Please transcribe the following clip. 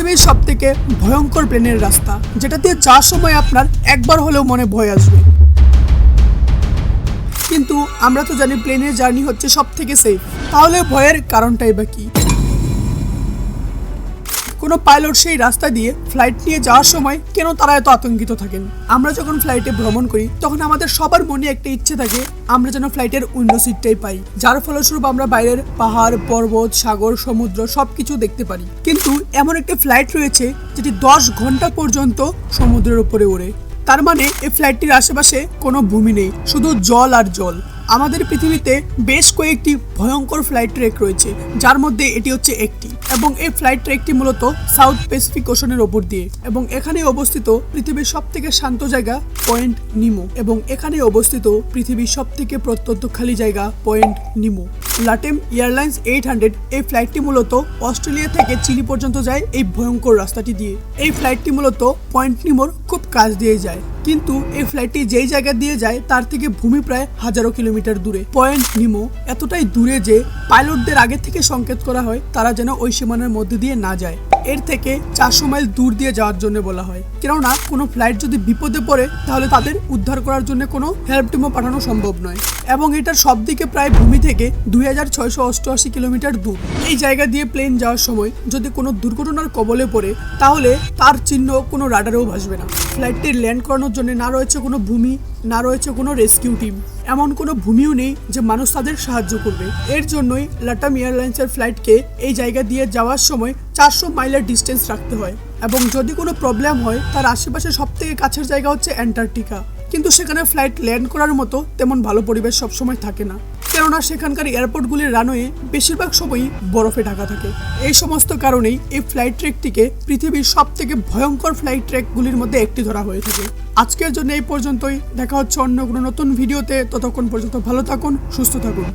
পৃথিবীর সব থেকে ভয়ঙ্কর প্লেনের রাস্তা, যেটা দিয়ে যাওয়ার সময় আপনার একবার হলেও মনে ভয় আসবে। কিন্তু আমরা তো জানি প্লেনের জার্নি হচ্ছে সব থেকে সেফ তাহলে ভয়ের কারণটাই বা কি? কোনো পাইলট সেই রাস্তা দিয়ে ফ্লাইট নিয়ে যাওয়ার সময় কেন তারা এত আতঙ্কিত থাকেন? আমরা যখন ফ্লাইটে ভ্রমণ করি, তখন আমাদের সবার মনে একটা ইচ্ছে থাকে, আমরা যেন ফ্লাইটের উইন্ডো সিটটাই পাই। যার ফলস্বরূপ আমরা বাইরের পাহাড়, পর্বত, সাগর, সমুদ্র সবকিছু দেখতে পারি। কিন্তু এমন একটি ফ্লাইট রয়েছে, যেটি দশ ঘণ্টা পর্যন্ত সমুদ্রের উপরে ওড়ে। তার মানে এই ফ্লাইটটির আশেপাশে কোনো ভূমি নেই, শুধু জল আর জল। আমাদের পৃথিবীতে বেশ কয়েকটি ভয়ঙ্কর ফ্লাইট ট্রেক রয়েছে, যার মধ্যে এটি হচ্ছে একটি। এবং এই ফ্লাইট ট্রেকটি মূলত সাউথ প্যাসিফিক ওশনের ওপর দিয়ে। এবং এখানে অবস্থিত পৃথিবীর সব থেকে শান্ত জায়গা পয়েন্ট নিমো। এবং এখানে অবস্থিত পৃথিবীর সব থেকে প্রত্যন্ত খালি জায়গা point Nemo. LATAM airlines eight hundred এই ফ্লাইটটি মূলত অস্ট্রেলিয়া থেকে চিলি পর্যন্ত যায় এই ভয়ঙ্কর রাস্তাটি দিয়ে। এই ফ্লাইটটি মূলত পয়েন্ট নিমোর খুব কাছ দিয়ে যায়। কিন্তু এই ফ্লাইটটি যেই জায়গা দিয়ে যায়, তার থেকে ভূমি প্রায় হাজারো কিলোমিটার দূরে। পয়েন্ট নিমো এতটাই দূরে যে পাইলটদের আগে থেকে সংকেত করা হয়, তারা যেন ওই সীমানার মধ্যে দিয়ে না যায়। এর থেকে চারশো মাইল দূর দিয়ে যাওয়ার জন্য বলা হয়। কেননা, কোনো ফ্লাইট যদি বিপদে পড়ে, তাহলে তাদের উদ্ধার করার জন্য কোনো হেল্প টিমও পাঠানো সম্ভব নয়। এবং এটার সব দিকে প্রায় ভূমি থেকে দুই হাজার ছয়শো অষ্টআশি কিলোমিটার দূর। এই জায়গা দিয়ে প্লেন যাওয়ার সময় যদি কোনো দুর্ঘটনার কবলে পড়ে, তাহলে তার চিহ্ন কোনো রাডারেও ভাসবে না। ফ্লাইটটি ল্যান্ড করানোর জন্য না রয়েছে কোনো ভূমি, না রয়েছে কোনো রেস্কিউ টিম এমন কোনো ভূমিও নেই যে মানুষ তাদের সাহায্য করবে। এর জন্যই লাটাম এয়ারলাইন্সের ফ্লাইটকে এই জায়গা দিয়ে যাওয়ার সময় চারশো মাইলের ডিস্টেন্স রাখতে হয় এবং যদি কোনো প্রবলেম হয়, তার আশেপাশে সব থেকে কাছের জায়গা হচ্ছে অ্যান্টার্কটিকা। কিন্তু সেখানে ফ্লাইট ল্যান্ড করার মতো তেমন ভালো পরিবেশ সবসময় থাকে না। কেননা সেখানকার এয়ারপোর্টগুলির রানওয়ে বেশিরভাগ সময়ই বরফে ঢাকা থাকে। এই সমস্ত কারণেই এই ফ্লাইট ট্রেকটিকে পৃথিবীর সব থেকে ভয়ঙ্কর ফ্লাইট ট্রেকগুলির মধ্যে একটি ধরা হয়ে থাকে। আজকের জন্য এই পর্যন্তই। দেখা হচ্ছে অন্য কোনো নতুন ভিডিওতে ততক্ষণ পর্যন্ত ভালো থাকুন, সুস্থ থাকুন।